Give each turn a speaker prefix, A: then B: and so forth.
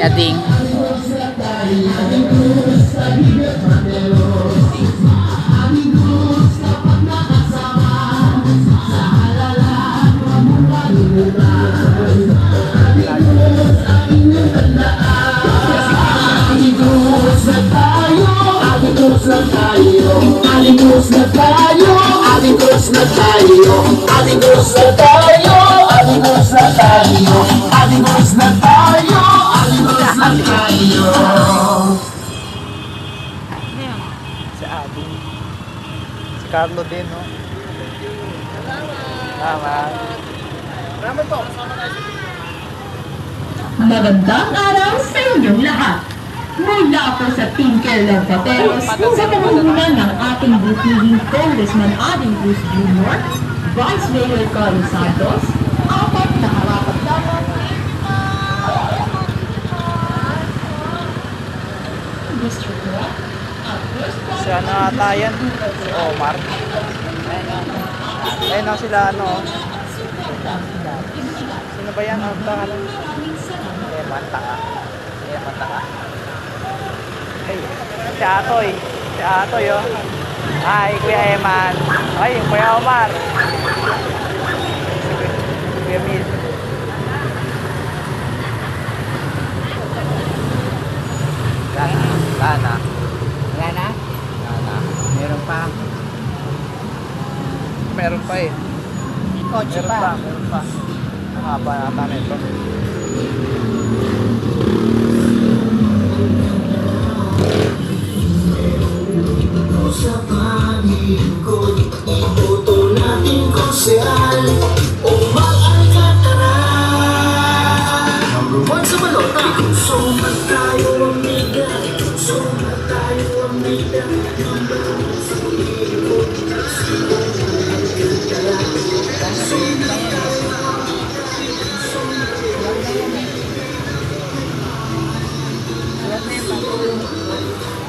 A: Ading.
B: Na tayo, aligos na tayo, aligos na tayo, aligos na tayo, aligos na tayo, aligos na tayo, aligos na tayo.
C: Si Ading. Si Carlo din, no? Tama.
D: Magandang araw sa inyong lahat. Mula po sa Tinker Levateros, sa pamumunan ng ating butihing Congressman Ading Cruz Jr., Vice Mayor Carlos Santos,
C: Si ano ata yan? Si Omar. Ayun na sila ano. Sino ba yan? Ang tanga lang. Eman, tanga. Eman, tanga. Ay, si Atoy. Si Atoy, oh. Hi, Kuya Eman. Ay, Kuya Omar. Si Kuya Mil. Lana. Lana.
A: Lana?
C: Lana.
A: Meron pa.
C: Meron pa eh.
A: Kotse
C: Meron pa, meron pa. Ang haba nata nito.
B: Sa panig ko, iboto natin konsyal Omar Alcatraz Number one sa balota Sumat tayo amiga Sumat tayo amiga Number one はい。